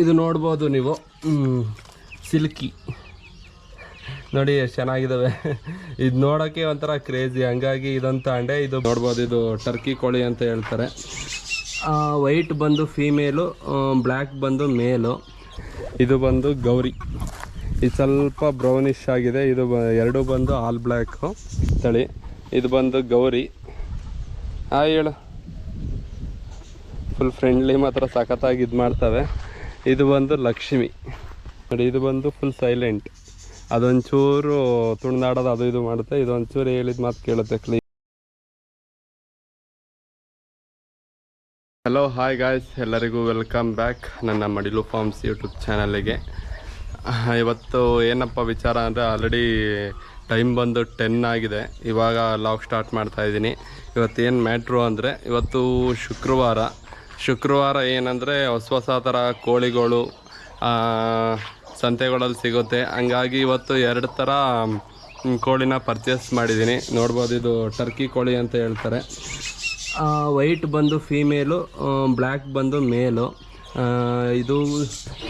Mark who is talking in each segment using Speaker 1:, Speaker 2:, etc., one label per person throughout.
Speaker 1: ಇದು ನೋಡ್ಬೋದು ನೀವು. ಸಿಲ್ಕಿ. ನೋಡಿ ಎಷ್ಟು ಚೆನ್ನಾಗಿದ್ದಾವೆ ಇದು ನೋಡೋಕ್ಕೆ ಒಂಥರ ಕ್ರೇಜಿ ಹಂಗಾಗಿ ಇದಂತ ತಗೊಂಡೆ ಇದು ನೋಡ್ಬೋದು, ಇದು ಟರ್ಕಿ ಕೋಳಿ ಅಂತ ಹೇಳ್ತಾರೆ. ವೈಟ್ ಬಂದು ಫೀಮೇಲು ಬ್ಲ್ಯಾಕ್ ಬಂದು ಮೇಲು ಇದು ಬಂದು ಗೌರಿ. ಇದು ಸ್ವಲ್ಪ ಬ್ರೌನಿಶ್ ಆಗಿದೆ. ಇದು ಎರಡು ಬಂದು ಆಲ್ ಬ್ಲ್ಯಾಕು ತಳಿ. ಇದು ಬಂದು ಗೌರಿ. ಆ, ಹೇಳು. ಫುಲ್ ಫ್ರೆಂಡ್ಲಿ ಮಾತ್ರ ಸಖತ್ತಾಗಿ ಇದು ಮಾಡ್ತವೆ. ಇದು ಬಂದು ಲಕ್ಷ್ಮಿ. ನೋಡಿ, ಇದು ಬಂದು ಫುಲ್ ಸೈಲೆಂಟ್ ಅದೊಂಚೂರು ತುಣ್ದಾಡೋದು ಅದು ಇದು ಮಾಡುತ್ತೆ. ಇದೊಂಚೂರು ಹೇಳಿದ ಮಾತು ಕೇಳುತ್ತೆ ಕ್ಲೀನ್ ಹಲೋ ಹಾಯ್ ಗಾಯ್ಸ್ ಎಲ್ಲರಿಗೂ ವೆಲ್ಕಮ್ ಬ್ಯಾಕ್ ನನ್ನ ಮಡಿಲು ಫಾರ್ಮ್ಸ್ ಯೂಟ್ಯೂಬ್ ಚಾನಲಿಗೆ ಇವತ್ತು ಏನಪ್ಪ ವಿಚಾರ ಅಂದರೆ ಆಲ್ರೆಡಿ ಟೈಮ್ ಬಂದು ಟೆನ್ ಆಗಿದೆ. ಇವಾಗ ಲಾಗ್ ಸ್ಟಾರ್ಟ್ ಮಾಡ್ತಾ ಇದ್ದೀನಿ. ಇವತ್ತೇನು ಮ್ಯಾಟ್ರು ಅಂದರೆ, ಇವತ್ತು ಶುಕ್ರವಾರ. ಶುಕ್ರವಾರ ಏನಂದರೆ ಹೊಸ ಹೊಸ ಥರ ಕೋಳಿಗಳು ಸಂತೆಗಳಲ್ಲಿ ಸಿಗುತ್ತೆ. ಹಂಗಾಗಿ ಇವತ್ತು ಎರಡು ಥರ ಕೋಳಿನ ಪರ್ಚೇಸ್ ಮಾಡಿದ್ದೀನಿ. ನೋಡ್ಬೋದು ಇದು ಟರ್ಕಿ ಕೋಳಿ ಅಂತ ಹೇಳ್ತಾರೆ. ವೈಟ್ ಬಂದು ಫೀಮೇಲು ಬ್ಲ್ಯಾಕ್ ಬಂದು ಮೇಲು ಇದು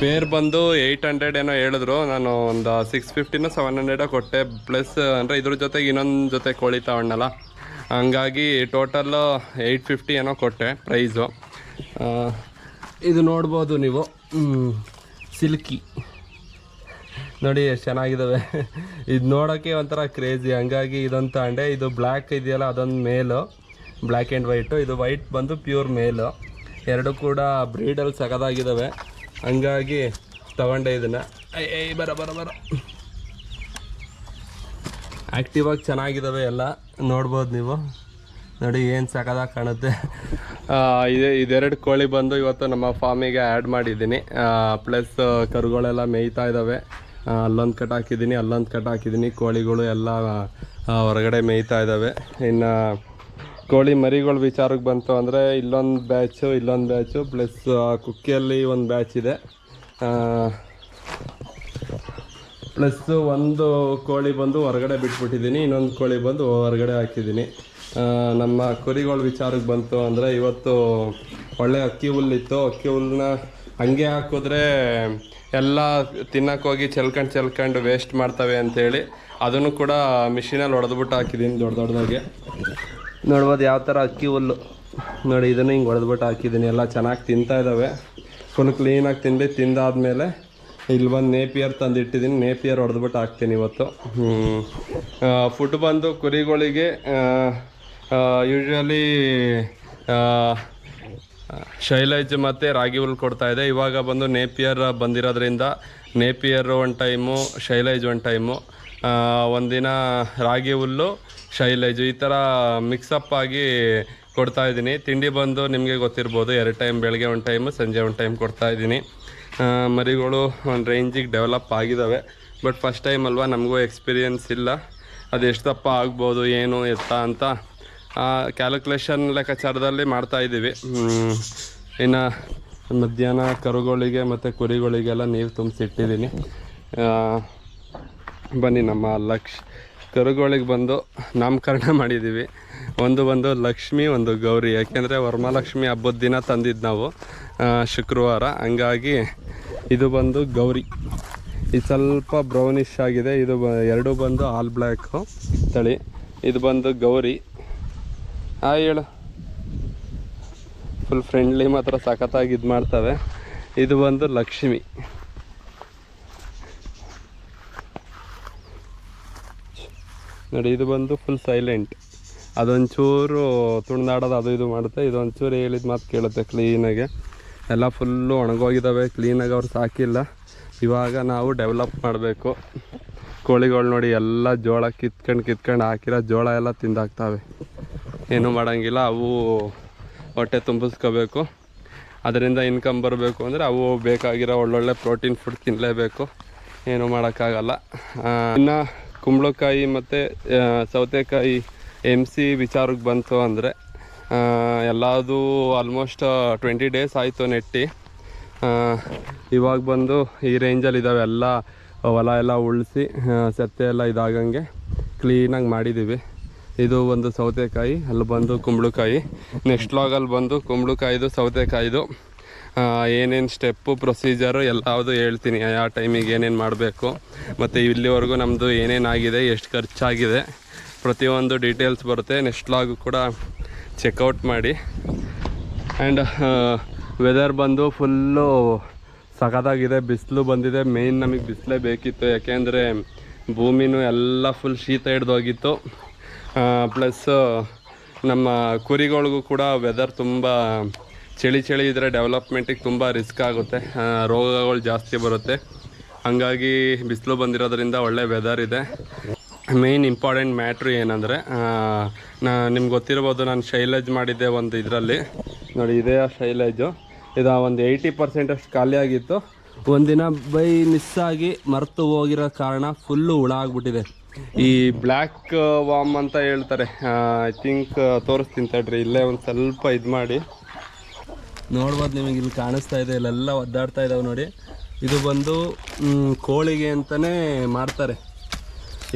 Speaker 1: ಪೇರ್ ಬಂದು ಏಯ್ಟ್ ಹಂಡ್ರೆಡ್ ಏನೋ ಹೇಳಿದ್ರು. ನಾನು ಒಂದು ಸಿಕ್ಸ್ ಫಿಫ್ಟಿನ ಸೆವೆನ್ ಹಂಡ್ರೆಡೋ ಕೊಟ್ಟೆ. ಪ್ಲಸ್ ಅಂದರೆ ಇದ್ರ ಜೊತೆಗೆ ಇನ್ನೊಂದು ಜೊತೆ ಕೋಳಿ ತಗೊಂಡಲ್ಲ. ಹಂಗಾಗಿ ಟೋಟಲ್ಲು ಏಯ್ಟ್ ಫಿಫ್ಟಿ ಏನೋ ಕೊಟ್ಟೆ ಪ್ರೈಸು ಇದು ನೋಡ್ಬೋದು ನೀವು. ಸಿಲ್ಕಿ. ನೋಡಿ, ಎಷ್ಟು ಚೆನ್ನಾಗಿದ್ದಾವೆ ಇದು ನೋಡೋಕ್ಕೆ ಒಂಥರ ಕ್ರೇಜಿ. ಹಂಗಾಗಿ ಇದೊಂದು ತಗೊಂಡೆ. ಇದು ಬ್ಲ್ಯಾಕ್ ಇದೆಯಲ್ಲ, ಅದೊಂದು ಮೇಲು. Black and white. ಇದು ವೈಟ್ ಬಂದು ಪ್ಯೂರ್ ಮೇಲು. ಎರಡು ಕೂಡ ಬ್ರೀಡಲ್ಲಿ ಸಗದಾಗಿದ್ದಾವೆ ಹಂಗಾಗಿ ತಗೊಂಡೆ ಇದನ್ನು. ಐ ಬರ ಬರ ಬರ. ಆ್ಯಕ್ಟಿವಾಗಿ ಚೆನ್ನಾಗಿದ್ದಾವೆ ಎಲ್ಲ. ನೋಡ್ಬೋದು ನೀವು. ನೋಡಿ, ಏನು ಸಖತ್ತಾಗಿ ಕಾಣುತ್ತೆ. ಇದೆ, ಇದೆರಡು ಕೋಳಿ ಬಂದು ಇವತ್ತು ನಮ್ಮ ಫಾರ್ಮಿಗೆ ಆ್ಯಡ್ ಮಾಡಿದ್ದೀನಿ. ಪ್ಲಸ್ ಕರುಗಳೆಲ್ಲ ಮೇಯ್ತಾ ಇದ್ದಾವೆ ಅಲ್ಲೊಂದು ಕಟ್ ಹಾಕಿದ್ದೀನಿ, ಅಲ್ಲೊಂದು ಕಟ್ ಹಾಕಿದ್ದೀನಿ. ಕೋಳಿಗಳು ಎಲ್ಲ ಹೊರಗಡೆ ಮೇಯ್ತಾ ಇದ್ದಾವೆ ಇನ್ನು ಕೋಳಿ ಮರಿಗಳ ವಿಚಾರಕ್ಕೆ ಬಂತು ಅಂದರೆ ಇಲ್ಲೊಂದು ಬ್ಯಾಚು ಇಲ್ಲೊಂದು ಬ್ಯಾಚು ಪ್ಲಸ್ ಕುಕ್ಕಿಯಲ್ಲಿ ಒಂದು ಬ್ಯಾಚ್ ಇದೆ. ಪ್ಲಸ್ಸು ಪ್ಲಸ್ ಒಂದು ಕೋಳಿ ಬಂದು ಹೊರಗಡೆ ಬಿಟ್ಬಿಟ್ಟಿದ್ದೀನಿ, ಇನ್ನೊಂದು ಕೋಳಿ ಬಂದು ಹೊರಗಡೆ ಹಾಕಿದ್ದೀನಿ. ನಮ್ಮ ಕುರಿಗಳ ವಿಚಾರಕ್ಕೆ ಬಂತು ಅಂದರೆ ಇವತ್ತು ಒಳ್ಳೆ ಅಕ್ಕಿ ಹುಲ್ಲಿತ್ತು. ಅಕ್ಕಿ ಹುಲ್ಲನ್ನ ಹಂಗೆ ಹಾಕಿದ್ರೆ ಎಲ್ಲ ತಿನ್ನೋಕ್ಕೋಗಿ ಚೆಲ್ಕಂಡು ಚೆಲ್ಕೊಂಡು ವೇಸ್ಟ್ ಮಾಡ್ತವೆ ಅಂತೇಳಿ ಅದನ್ನು ಕೂಡ ಮಿಷಿನಲ್ಲಿ ಹೊಡೆದ್ಬಿಟ್ಟು ಹಾಕಿದ್ದೀನಿ ದೊಡ್ಡ ದೊಡ್ಡದಾಗೆ ನೋಡ್ಬೋದು ಯಾವ ಥರ ಅಕ್ಕಿ ಹುಲ್ಲು. ನೋಡಿ, ಇದನ್ನು ಹಿಂಗೆ ಹೊಡೆದ್ಬಿಟ್ಟು ಹಾಕಿದ್ದೀನಿ ಎಲ್ಲ ಚೆನ್ನಾಗಿ ತಿಂತಾ ಇದ್ದಾವೆ ಫುಲ್ ಕ್ಲೀನಾಗಿ ತಿಂದು, ತಿಂದಾದ್ಮೇಲೆ ಇಲ್ಲಿ ಬಂದು ನೇಪಿಯರ್ ತಂದಿಟ್ಟಿದ್ದೀನಿ ನೇಪಿಯರ್ ಹೊಡೆದ್ಬಿಟ್ಟು ಹಾಕ್ತೀನಿ ಇವತ್ತು. ಫುಡ್ ಬಂದು ಕುರಿಗಳಿಗೆ ಯೂಶ್ವಲಿ ಶೈಲೈಜ್ ಮತ್ತು ರಾಗಿ ಹುಲ್ ಕೊಡ್ತಾ ಇದೆ. ಇವಾಗ ಬಂದು ನೇಪಿಯರ್ ಬಂದಿರೋದ್ರಿಂದ napier one time silage one time ಒಂದಿನ ರಾಗಿ ಹುಲ್ಲು, ಶೈಲೈಜ್ ಈ ಥರ ಮಿಕ್ಸಪ್ ಆಗಿ ಕೊಡ್ತಾ ಇದ್ದೀನಿ. ತಿಂಡಿ ಬಂದು ನಿಮಗೆ ಗೊತ್ತಿರ್ಬೋದು, ಎರಡು ಟೈಮ್ ಬೆಳಗ್ಗೆ ಒಂದು ಟೈಮು ಸಂಜೆ ಒಂದು ಟೈಮ್ ಕೊಡ್ತಾ ಇದ್ದೀನಿ. ಮರಿಗಳು ಒಂದು ರೇಂಜಿಗೆ ಡೆವಲಪ್ ಆಗಿದ್ದಾವೆ ಬಟ್ ಫಸ್ಟ್ ಟೈಮ್ ಅಲ್ವಾ, ನಮಗೂ ಎಕ್ಸ್ಪೀರಿಯನ್ಸ್ ಇಲ್ಲ. ಅದು ಎಷ್ಟು ದಪ್ಪ ಆಗ್ಬೋದು, ಏನು ಎತ್ತ ಅಂತ ಕ್ಯಾಲ್ಕುಲೇಷನ್ ಲೆಕ್ಕಾಚಾರದಲ್ಲಿ ಮಾಡ್ತಾ ಇದ್ದೀವಿ. ಇನ್ನು ಮಧ್ಯಾಹ್ನ ಕರುಗಳಿಗೆ ಮತ್ತು ಕುರಿಗಳಿಗೆಲ್ಲ ನೀರು ತುಂಬಿಸಿಟ್ಟಿದ್ದೀನಿ. ಬನ್ನಿ ನಮ್ಮ ಲಕ್ಷ, ಕರುಗಳಿಗೆ ಬಂದು ನಾಮಕರಣ ಮಾಡಿದ್ದೀವಿ. ಒಂದು ಬಂದು ಲಕ್ಷ್ಮಿ, ಒಂದು ಗೌರಿ. ಯಾಕೆಂದರೆ ವರಮಹಾಲಕ್ಷ್ಮಿ ಹಬ್ಬದ ದಿನ ತಂದಿದ್ದು ನಾವು ಶುಕ್ರವಾರ. ಹಂಗಾಗಿ ಇದು ಬಂದು ಗೌರಿ. ಇದು ಸ್ವಲ್ಪ ಬ್ರೌನಿಶ್ ಆಗಿದೆ. ಇದು ಎರಡು ಬಂದು ಆಲ್ ಬ್ಲ್ಯಾಕು ತಳಿ. ಇದು ಬಂದು ಗೌರಿ. ಹಾಂ, ಹೇಳು. ಫುಲ್ ಫ್ರೆಂಡ್ಲಿ ಮಾತ್ರ ಸಖತ್ತಾಗಿ ಇದು ಮಾಡ್ತವೆ. ಇದು ಬಂದು ಲಕ್ಷ್ಮಿ. ನೋಡಿ, ಇದು ಬಂದು ಫುಲ್ ಸೈಲೆಂಟ್ ಅದೊಂಚೂರು ತುಣ್ದಾಡೋದು ಅದು ಇದು ಮಾಡುತ್ತೆ. ಇದೊಂಚೂರು ಹೇಳಿದ ಮಾತು ಕೇಳುತ್ತೆ ಕ್ಲೀನಾಗೆ ಎಲ್ಲ ಫುಲ್ಲು ಒಣಗೋಗಿದ್ದಾವೆ ಕ್ಲೀನಾಗಿ ಅವ್ರು ಸಾಕಿಲ್ಲ. ಇವಾಗ ನಾವು ಡೆವಲಪ್ ಮಾಡಬೇಕು. ಕೋಳಿಗಳು ನೋಡಿ, ಎಲ್ಲ ಜೋಳ ಕಿತ್ಕೊಂಡು ಕಿತ್ಕೊಂಡು ಹಾಕಿರೋ ಜೋಳ ಎಲ್ಲ ತಿಂದಾಕ್ತವೆ. ಏನೂ ಮಾಡೋಂಗಿಲ್ಲ. ಅವು ಹೊಟ್ಟೆ ತುಂಬಿಸ್ಕೋಬೇಕು. ಅದರಿಂದ ಇನ್ಕಮ್ ಬರಬೇಕು ಅಂದರೆ ಅವು ಬೇಕಾಗಿರೋ ಒಳ್ಳೊಳ್ಳೆ ಪ್ರೋಟೀನ್ ಫುಡ್ ತಿನ್ನಲೇಬೇಕು ಏನೂ ಮಾಡೋಕ್ಕಾಗಲ್ಲ. ಇನ್ನು ಕುಂಬಳಕಾಯಿ ಮತ್ತು ಸೌತೆಕಾಯಿ ಎಂ ಸಿ ವಿಚಾರಕ್ಕೆ ಬಂತು ಅಂದರೆ ಎಲ್ಲದು ಆಲ್ಮೋಸ್ಟ್ ಟ್ವೆಂಟಿ ಡೇಸ್ ಆಯಿತು ನೆಟ್ಟಿ. ಇವಾಗ ಬಂದು ಈ ರೇಂಜಲ್ಲಿ ಇದ್ದಾವೆ ಎಲ್ಲ ಹೊಲ ಎಲ್ಲ ಉಳಿಸಿ ಸತ್ತೆ ಎಲ್ಲ ಇದಾಗಂಗೆ ಕ್ಲೀನಾಗಿ ಮಾಡಿದ್ದೀವಿ ಇದು ಒಂದು ಸೌತೆಕಾಯಿ, ಅಲ್ಲಿ ಬಂದು ಕುಂಬಳಕಾಯಿ. ನೆಕ್ಸ್ಟ್ ಲಾಗಲ್ಲಿ ಬಂದು ಕುಂಬಳಕಾಯಿದು, ಸೌತೆಕಾಯಿದು. ಏನೇನು ಸ್ಟೆಪ್ಪು ಪ್ರೊಸೀಜರು ಎಲ್ಲವುದು ಹೇಳ್ತೀನಿ. ಯಾವ ಟೈಮಿಗೆ ಏನೇನು ಮಾಡಬೇಕು. ಮತ್ತು ಇಲ್ಲಿವರೆಗೂ ನಮ್ಮದು ಏನೇನಾಗಿದೆ, ಎಷ್ಟು ಖರ್ಚಾಗಿದೆ. ಪ್ರತಿಯೊಂದು ಡೀಟೇಲ್ಸ್ ಬರುತ್ತೆ. ನೆಕ್ಸ್ಟ್ ಲಾಗು ಕೂಡ ಚೆಕ್ಔಟ್ ಮಾಡಿ. ಆ್ಯಂಡ್ ವೆದರ್ ಬಂದು ಫುಲ್ಲು ಸಖತ್ತಾಗಿದೆ ಬಿಸಿಲು ಬಂದಿದೆ. ಮೇಯ್ನ್ ನಮಗೆ ಬಿಸಿಲೇ ಬೇಕಿತ್ತು. ಯಾಕೆಂದರೆ ಭೂಮಿನೂ ಎಲ್ಲ ಫುಲ್ ಶೀತ ಹಿಡ್ದೋಗಿತ್ತು. ಪ್ಲಸ್ ನಮ್ಮ ಕುರಿಗಳಿಗೂ ಕೂಡ ವೆದರ್ ತುಂಬ ಚಳಿ ಚಳಿ ಇದ್ದರೆ ಡೆವಲಪ್ಮೆಂಟಿಗೆ ತುಂಬ ರಿಸ್ಕ್ ಆಗುತ್ತೆ. ರೋಗಗಳು ಜಾಸ್ತಿ ಬರುತ್ತೆ. ಹಾಗಾಗಿ ಬಿಸಿಲು ಬಂದಿರೋದ್ರಿಂದ ಒಳ್ಳೆ ವೆದರ್ ಇದೆ. ಮೇಯ್ನ್ ಇಂಪಾರ್ಟೆಂಟ್ ಮ್ಯಾಟ್ರ್ ಏನಂದರೆ ನಾ, ನಿಮ್ಗೆ ಗೊತ್ತಿರ್ಬೋದು ನಾನು ಶೈಲೇಜ್ ಮಾಡಿದ್ದೆ ಒಂದು ಇದರಲ್ಲಿ. ನೋಡಿ, ಇದೇ ಆ ಶೈಲೇಜು ಇದು ಒಂದು ಏಯ್ಟಿ ಪರ್ಸೆಂಟ್ ಅಷ್ಟು ಖಾಲಿ ಆಗಿತ್ತು. ಒಂದಿನ ಬೈ ಮಿಸ್ಸಾಗಿ ಮರೆತು ಹೋಗಿರೋ ಕಾರಣ ಫುಲ್ಲು ಹುಳ ಆಗ್ಬಿಟ್ಟಿದೆ ಈ ಬ್ಲ್ಯಾಕ್ ವಾಮ್ ಅಂತ ಹೇಳ್ತಾರೆ. ಐ ಥಿಂಕ್ ತೋರಿಸ್ತೀನಿ ತಡ್ರಿ, ಇಲ್ಲೇ ಒಂದು ಸ್ವಲ್ಪ ಇದು ಮಾಡಿ. ನೋಡ್ಬೋದು ನಿಮಗೆ ಇಲ್ಲಿ ಕಾಣಿಸ್ತಾ ಇದೆ, ಇಲ್ಲೆಲ್ಲ ಒದ್ದಾಡ್ತಾ ಇದ್ದಾವೆ ನೋಡಿ. ಇದು ಬಂದು ಕೋಳಿಗೆ ಅಂತಲೇ ಮಾಡ್ತಾರೆ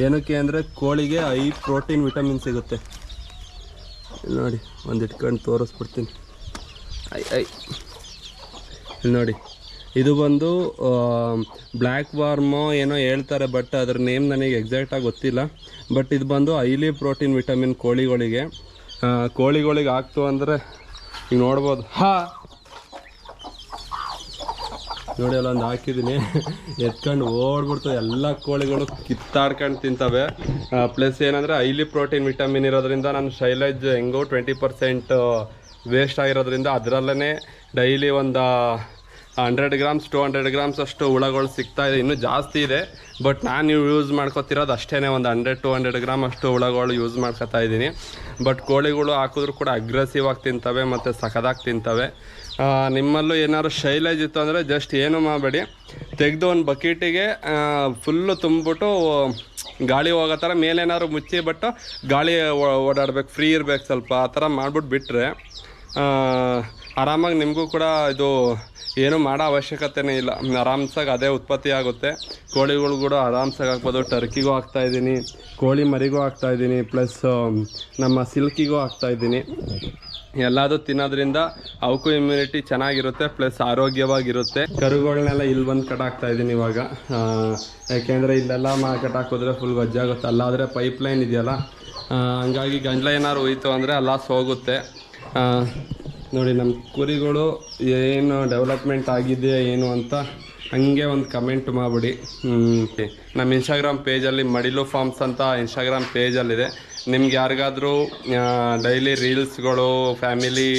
Speaker 1: ಏನಕ್ಕೆ ಅಂದರೆ ಕೋಳಿಗೆ ಐ ಪ್ರೋಟೀನ್, ವಿಟಮಿನ್ ಸಿಗುತ್ತೆ. ನೋಡಿ, ಒಂದು ಇಟ್ಕೊಂಡು ತೋರಿಸ್ಬಿಡ್ತೀನಿ. ಐ ಐ. ಇಲ್ಲಿ ನೋಡಿ. ಇದು ಬಂದು ಬ್ಲ್ಯಾಕ್ ವಾರ್ಮೋ ಏನೋ ಹೇಳ್ತಾರೆ ಬಟ್ ಅದ್ರ ನೇಮ್ ನನಗೆ ಎಕ್ಸಾಕ್ಟಾಗಿ ಗೊತ್ತಿಲ್ಲ. ಬಟ್ ಇದು ಬಂದು ಐಲಿ ಪ್ರೋಟೀನ್ ವಿಟಮಿನ್ ಕೋಳಿಗಳಿಗೆ. ಕೋಳಿಗಳಿಗೆ ಹಾಕ್ತು ಅಂದರೆ, ಈಗ ನೋಡ್ಬೋದು. ಹಾ! ನೋಡಿ ಅಲ್ಲೊಂದು ಹಾಕಿದ್ದೀನಿ ಎತ್ಕೊಂಡು ಓಡ್ಬಿಡ್ತು. ಎಲ್ಲ ಕೋಳಿಗಳು ಕಿತ್ತಾಡ್ಕೊಂಡು ತಿಂತವೆ. ಪ್ಲಸ್ ಏನಂದರೆ ಐಲಿ ಪ್ರೋಟೀನ್ ವಿಟಮಿನ್ ಇರೋದ್ರಿಂದ ನಾನು ಶೈಲೇಜ್ ಹೆಂಗೋ ಟ್ವೆಂಟಿ ಪರ್ಸೆಂಟ್ ವೇಸ್ಟ್ ಆಗಿರೋದ್ರಿಂದ ಅದರಲ್ಲೇ ಡೈಲಿ ಒಂದು hundred grams to hundred grams ಅಷ್ಟು ಹುಳಗಳು ಸಿಗ್ತಾ ಇದೆ. ಇನ್ನೂ ಜಾಸ್ತಿ ಇದೆ. ಬಟ್ ನಾನು ಯೂಸ್ ಮಾಡ್ಕೊತಿರೋದು ಅಷ್ಟೇ ಒಂದು ಹಂಡ್ರೆಡ್ ಟು ಹಂಡ್ರೆಡ್ ಗ್ರಾಮ್ ಅಷ್ಟು ಹುಳಗಳು ಯೂಸ್ ಮಾಡ್ಕೊತಾ ಇದ್ದೀನಿ. ಬಟ್ ಕೋಳಿಗಳು ಹಾಕಿದ್ರು ಕೂಡ ಅಗ್ರೆಸಿವ್ ಆಗಿ ತಿಂತವೆ ಮತ್ತು ಸಖದಾಗಿ ತಿಂತವೆ. ನಿಮ್ಮಲ್ಲೂ ಏನಾದ್ರು ಶೈಲೇಜ್ ಇತ್ತು ಅಂದರೆ ಜಸ್ಟ್ ಏನು ಮಾಡಬೇಡಿ. ತೆಗೆದು ಒಂದು ಬಕೆಟಿಗೆ ಫುಲ್ಲು ತುಂಬಿಬಿಟ್ಟು ಗಾಳಿ ಹೋಗೋ ಥರ ಮೇಲೇನಾದ್ರು ಮುಚ್ಚಿ ಬಟ್ಟು ಗಾಳಿ ಓಡಾಡ್ಬೇಕು. ಫ್ರೀ ಇರ್ಬೇಕು ಸ್ವಲ್ಪ. ಆ ಥರ ಮಾಡ್ಬಿಟ್ಟು ಬಿಟ್ಟರೆ ಆರಾಮಾಗಿ ನಿಮಗೂ ಕೂಡ ಇದು ಏನು ಮಾಡೋ ಅವಶ್ಯಕತೆನೇ ಇಲ್ಲ. ಆರಾಮ್ಸಾಗಿ ಅದೇ ಉತ್ಪತ್ತಿ ಆಗುತ್ತೆ. ಕೋಳಿಗಳು ಕೂಡ ಆರಾಮ್ಸಾಗಿ ಹಾಕ್ಬೋದು. ಟರ್ಕಿಗೂ ಹಾಕ್ತಾ ಇದ್ದೀನಿ. ಕೋಳಿ ಮರಿಗೂ ಹಾಕ್ತಾ ಇದ್ದೀನಿ. ಪ್ಲಸ್ ನಮ್ಮ ಸಿಲ್ಕಿಗೂ ಹಾಕ್ತಾ ಇದ್ದೀನಿ. ಎಲ್ಲಾದು ತಿನ್ನೋದ್ರಿಂದ ಅವಕ್ಕೂ ಇಮ್ಯುನಿಟಿ ಚೆನ್ನಾಗಿರುತ್ತೆ, ಪ್ಲಸ್ ಆರೋಗ್ಯವಾಗಿರುತ್ತೆ. ಕರುಗಳನ್ನೆಲ್ಲ ಇಲ್ಲಿ ಬಂದು ಕಟಾಕ್ತಾ ಇದ್ದೀನಿ ಇವಾಗ. ಯಾಕೆಂದರೆ ಇಲ್ಲೆಲ್ಲ ಮಾ ಹಾಕಿದ್ರೆ ಫುಲ್ ಗೊಜ್ಜಾಗುತ್ತೆ ಅಲ್ಲಾದರೆ ಪೈಪ್ ಲೈನ್ ಇದೆಯಲ್ಲ ಹಂಗಾಗಿ ಗಂಜಲ ಏನಾದ್ರು ಹೋಯ್ತು ಅಂದರೆ ಅಲ್ಲಾಸ್ ಹೋಗುತ್ತೆ. ನೋಡಿ ನಮ್ಮ ಕುರಿಗಳು ಏನು ಡೆವಲಪ್ಮೆಂಟ್ ಆಗಿದೆ ಏನು ಅಂತ ಹಂಗೆ ಒಂದು ಕಮೆಂಟ್ ಮಾಡಿಬಿಡಿ. ನಮ್ಮ ಇನ್ಸ್ಟಾಗ್ರಾಮ್ ಪೇಜಲ್ಲಿ ಮಡಿಲು ಫಾರ್ಮ್ಸ್ ಅಂತ ಇನ್ಸ್ಟಾಗ್ರಾಮ್ ಪೇಜಲ್ಲಿದೆ ನಿಮ್ಗೆ ಯಾರಿಗಾದರೂ ಡೈಲಿ ರೀಲ್ಸ್ಗಳು ಫ್ಯಾಮಿಲಿ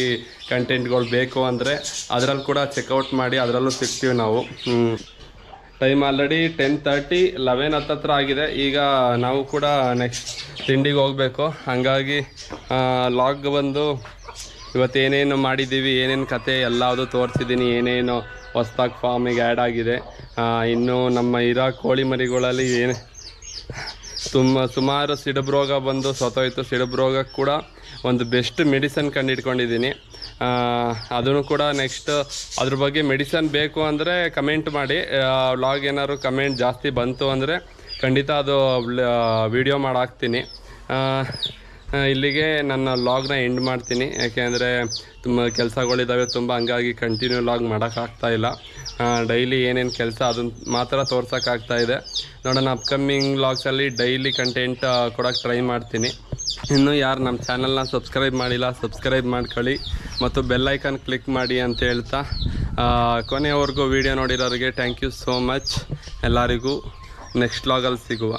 Speaker 1: ಕಂಟೆಂಟ್ಗಳು ಬೇಕು ಅಂದರೆ ಅದರಲ್ಲಿ ಕೂಡ ಚೆಕ್ಔಟ್ ಮಾಡಿ, ಅದರಲ್ಲೂ ಸಿಗ್ತೀವಿ ನಾವು. Time already ten thirty eleven ಹತ್ತತ್ರ ಆಗಿದೆ. ಈಗ ನಾವು ಕೂಡ ನೆಕ್ಸ್ಟ್ ತಿಂಡಿಗೆ ಹೋಗಬೇಕು. ಹಾಗಾಗಿ ಲಾಗ್ ಬಂದು ಇವತ್ತು ಏನೇನು ಮಾಡಿದ್ದೀವಿ, ಏನೇನು ಕತೆ ಎಲ್ಲದು ತೋರಿಸಿದ್ದೀನಿ, ಏನೇನು ಹೊಸ್ದಾಗಿ ಫಾರ್ಮಿಗೆ ಆ್ಯಡ್ ಆಗಿದೆ. ಇನ್ನು ನಮ್ಮ ಇರೋ ಕೋಳಿ ಮರಿಗಳಲ್ಲಿ ಏನು ತುಂಬ ಸುಮಾರು ಸಿಡುಬು ರೋಗ ಬಂದು ಸತ್ತೋಯ್ತು. ಸಿಡುಬು ರೋಗಕ್ಕೆ ಕೂಡ ಒಂದು ಬೆಸ್ಟ್ ಮೆಡಿಸನ್ ಕಂಡು ಹಿಡ್ಕೊಂಡಿದ್ದೀನಿ ಅದನ್ನು ಕೂಡ ನೆಕ್ಸ್ಟ್ ಅದ್ರ ಬಗ್ಗೆ ಮೆಡಿಸನ್ ಬೇಕು ಅಂದರೆ ಕಮೆಂಟ್ ಮಾಡಿ. ವ್ಲಾಗ್ ಏನಾದ್ರು ಕಮೆಂಟ್ ಜಾಸ್ತಿ ಬಂತು ಅಂದರೆ ಖಂಡಿತ ಅದು ವಿಡಿಯೋ ಮಾಡಾಕ್ತೀನಿ. ಇಲ್ಲಿಗೆ ನನ್ನ ಲಾಗ್ನ ಎಂಡ್ ಮಾಡ್ತೀನಿ. ಯಾಕೆಂದರೆ ತುಂಬ ಕೆಲಸಗಳಿದ್ದಾವೆ ತುಂಬ ಹಂಗಾಗಿ ಕಂಟಿನ್ಯೂ ಲಾಗ್ ಮಾಡೋಕ್ಕಾಗ್ತಾ ಇಲ್ಲ. ಡೈಲಿ ಏನೇನು ಕೆಲಸ ಅದನ್ನು ಮಾತ್ರ ತೋರ್ಸೋಕ್ಕಾಗ್ತಾ ಇದೆ. ನೋಡೋಣ ಅಪ್ಕಮಿಂಗ್ ಲಾಗ್ಸಲ್ಲಿ ಡೈಲಿ ಕಂಟೆಂಟ್ ಕೊಡೋಕ್ಕೆ ಟ್ರೈ ಮಾಡ್ತೀನಿ. ಇನ್ನು ಯಾರು ನಮ್ಮ ಚಾನಲ್ನ ಸಬ್ಸ್ಕ್ರೈಬ್ ಮಾಡಿಲ್ಲ ಸಬ್ಸ್ಕ್ರೈಬ್ ಮಾಡ್ಕೊಳ್ಳಿ. ಮತ್ತು ಬೆಲ್ ಐಕಾನ್ ಕ್ಲಿಕ್ ಮಾಡಿ ಅಂತ ಹೇಳ್ತಾ. ಕೊನೆಯವರೆಗೂ ವಿಡಿಯೋ ನೋಡಿರೋರಿಗೆ ಥ್ಯಾಂಕ್ ಯು ಸೋ ಮಚ್ ಎಲ್ಲರಿಗೂ ನೆಕ್ಸ್ಟ್ ಲಾಗಲ್ಲಿ ಸಿಗುವ.